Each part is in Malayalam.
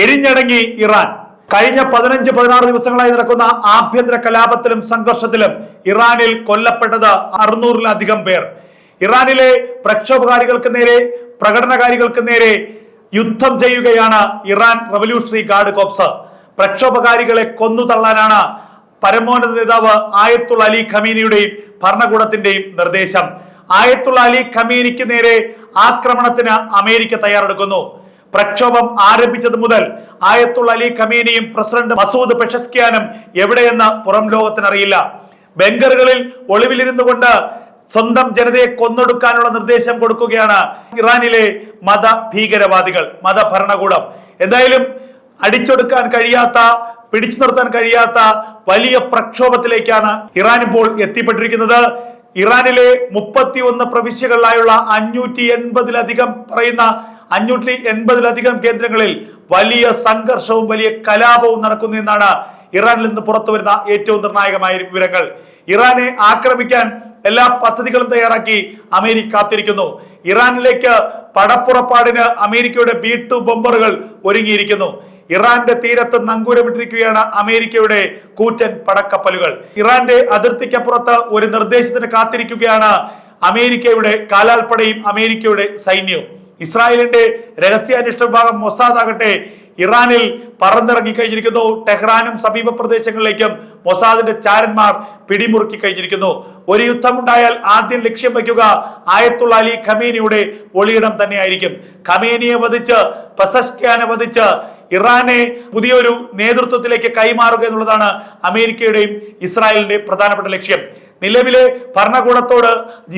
എരിഞ്ഞടങ്ങി ഇറാൻ. കഴിഞ്ഞ പതിനഞ്ച് പതിനാറ് ദിവസങ്ങളായി നടക്കുന്ന ആഭ്യന്തര കലാപത്തിലും സംഘർഷത്തിലും ഇറാനിൽ കൊല്ലപ്പെട്ടത് അറുന്നൂറിലധികം പേർ. ഇറാനിലെ പ്രക്ഷോഭകാരികൾക്ക് നേരെ പ്രകടനകാരികൾക്ക് നേരെ യുദ്ധം ചെയ്യുകയാണ് ഇറാൻ റവല്യൂഷണറി ഗാർഡ് കോപ്സ്. പ്രക്ഷോഭകാരികളെ കൊന്നു തള്ളാനാണ് പരമോന്നത നേതാവ് ആയത്തുള്ള അലി ഖമീനിയുടെയും ഭരണകൂടത്തിന്റെയും നിർദ്ദേശം. ആയത്തുള്ള അലി ഖമീനിക്ക് നേരെ ആക്രമണത്തിന് അമേരിക്ക തയ്യാറെടുക്കുന്നു. പ്രക്ഷോഭം ആരംഭിച്ചത് മുതൽ ആയത്തുള്ള അലി ഖമീനിയും പ്രസിഡന്റ് മസൂദ് പെഷസ്കിയാനും എവിടെയെന്ന് പുറം ലോകത്തിനറിയില്ല. ബംഗറുകളിൽ ഒളിവിലിരുന്നു കൊണ്ട് സ്വന്തം ജനതയെ കൊന്നൊടുക്കാനുള്ള നിർദ്ദേശം കൊടുക്കുകയാണ് ഇറാനിലെ മത ഭീകരവാദികൾ മത ഭരണകൂടം. എന്തായാലും അടിച്ചൊടുക്കാൻ കഴിയാത്ത പിടിച്ചു നിർത്താൻ കഴിയാത്ത വലിയ പ്രക്ഷോഭത്തിലേക്കാണ് ഇറാൻ ഇപ്പോൾ എത്തിപ്പെട്ടിരിക്കുന്നത്. ഇറാനിലെ മുപ്പത്തി ഒന്ന് പ്രവിശ്യകളിലായുള്ള അഞ്ഞൂറ്റി എൺപതിലധികം പറയുന്ന അഞ്ഞൂറ്റി എൺപതിലധികം കേന്ദ്രങ്ങളിൽ വലിയ സംഘർഷവും വലിയ കലാപവും നടക്കുന്നു എന്നാണ് ഇറാനിൽ നിന്ന് പുറത്തു വരുന്ന ഏറ്റവും നിർണായകമായ വിവരങ്ങൾ. ഇറാനെ ആക്രമിക്കാൻ എല്ലാ പദ്ധതികളും തയ്യാറാക്കി അമേരിക്ക കാത്തിരിക്കുന്നു. ഇറാനിലേക്ക് പടപ്പുറപ്പാടിന് അമേരിക്കയുടെ ബി ടു ബോംബറുകൾ ഒരുങ്ങിയിരിക്കുന്നു. ഇറാന്റെ തീരത്ത് നങ്കൂരമിട്ടിരിക്കുകയാണ് അമേരിക്കയുടെ കൂറ്റൻ പടക്കപ്പലുകൾ. ഇറാന്റെ അതിർത്തിക്കപ്പുറത്ത് ഒരു നിർദ്ദേശത്തിന് കാത്തിരിക്കുകയാണ് അമേരിക്കയുടെ കാലാൽപ്പടയും അമേരിക്കയുടെ സൈന്യവും. ഇസ്രായേലിന്റെ രഹസ്യാന്വേഷണ വിഭാഗം മൊസാദ് ആകട്ടെ ഇറാനിൽ പറന്നിറങ്ങി കഴിഞ്ഞിരിക്കുന്നു. ടെഹ്റാനും സമീപ പ്രദേശങ്ങളിലേക്കും മൊസാദിന്റെ ചാരന്മാർ പിടിമുറുക്കി കഴിഞ്ഞിരിക്കുന്നു. ഒരു യുദ്ധമുണ്ടായാൽ ആദ്യം ലക്ഷ്യം വയ്ക്കുക ആയത്തുള്ള അലി ഖമേനിയുടെ ഒളിയിടം തന്നെയായിരിക്കും. ഖമേനിയെ വധിച്ച് പ്രസഷ്കാനെ വധിച്ച് ഇറാനെ പുതിയൊരു നേതൃത്വത്തിലേക്ക് കൈമാറുക എന്നുള്ളതാണ് അമേരിക്കയുടെയും ഇസ്രായേലിന്റെയും പ്രധാനപ്പെട്ട ലക്ഷ്യം. നിലവിലെ ഭരണകൂടത്തോട്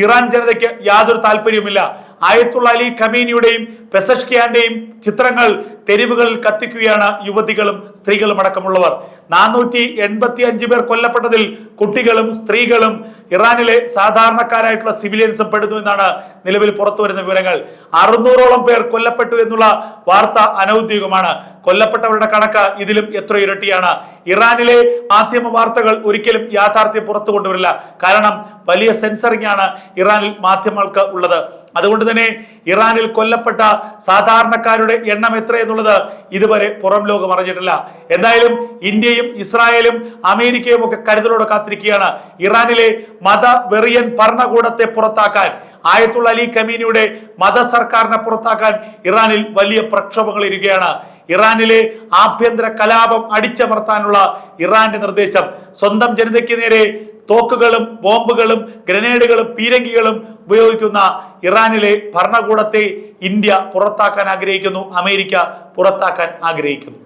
ഇറാൻ ജനതയ്ക്ക് യാതൊരു താല്പര്യവുമില്ല. ആയത്തുള്ള അലി ഖമീനിയുടെയും പെസഷ്കിയാന്റെയും ചിത്രങ്ങൾ തെരുവുകളിൽ കത്തിക്കുകയാണ് യുവതികളും സ്ത്രീകളും അടക്കമുള്ളവർ. നാനൂറ്റി എൺപത്തി അഞ്ച് പേർ കൊല്ലപ്പെട്ടതിൽ കുട്ടികളും സ്ത്രീകളും ഇറാനിലെ സാധാരണക്കാരായിട്ടുള്ള സിവിലിയൻസും പെടുന്നു എന്നാണ് നിലവിൽ പുറത്തു വരുന്ന വിവരങ്ങൾ. അറുന്നൂറോളം പേർ കൊല്ലപ്പെട്ടു എന്നുള്ള വാർത്ത അനൌദ്യോഗികമാണ്. കൊല്ലപ്പെട്ടവരുടെ കണക്ക് ഇതിലും എത്ര ഇരട്ടിയാണ്. ഇറാനിലെ മാധ്യമ വാർത്തകൾ ഒരിക്കലും യാഥാർത്ഥ്യം പുറത്തു കൊണ്ടുവരില്ല. കാരണം വലിയ സെൻസറിംഗ് ആണ് ഇറാനിൽ മാധ്യമങ്ങൾക്ക് ഉള്ളത്. അതുകൊണ്ട് തന്നെ ഇറാനിൽ കൊല്ലപ്പെട്ട സാധാരണക്കാരുടെ എണ്ണം എത്ര എന്നുള്ളത് ഇതുവരെ പുറം ലോകം അറിഞ്ഞിട്ടില്ല. എന്തായാലും ഇന്ത്യയും ഇസ്രായേലും അമേരിക്കയും ഒക്കെ കരുതലോടെ കാത്തിരിക്കുകയാണ്. ഇറാനിലെ മത വെറിയൻ ഭരണകൂടത്തെ പുറത്താക്കാൻ ആയത്തുള്ള അലി കമീനിയുടെ മത സർക്കാരിനെ പുറത്താക്കാൻ ഇറാനിൽ വലിയ പ്രക്ഷോഭങ്ങൾ ഇരിക്കുകയാണ്. ഇറാനിലെ ആഭ്യന്തര കലാപം അടിച്ചമർത്താനുള്ള ഇറാന്റെ നിർദ്ദേശം സ്വന്തം ജനതയ്ക്ക് നേരെ തോക്കുകളും ബോംബുകളും ഗ്രനേഡുകളും പീരങ്കികളും ഉപയോഗിക്കുന്ന ഇറാനിലെ ഭരണകൂടത്തെ ഇന്ത്യ പുറത്താക്കാൻ ആഗ്രഹിക്കുന്നു അമേരിക്ക പുറത്താക്കാൻ ആഗ്രഹിക്കുന്നു.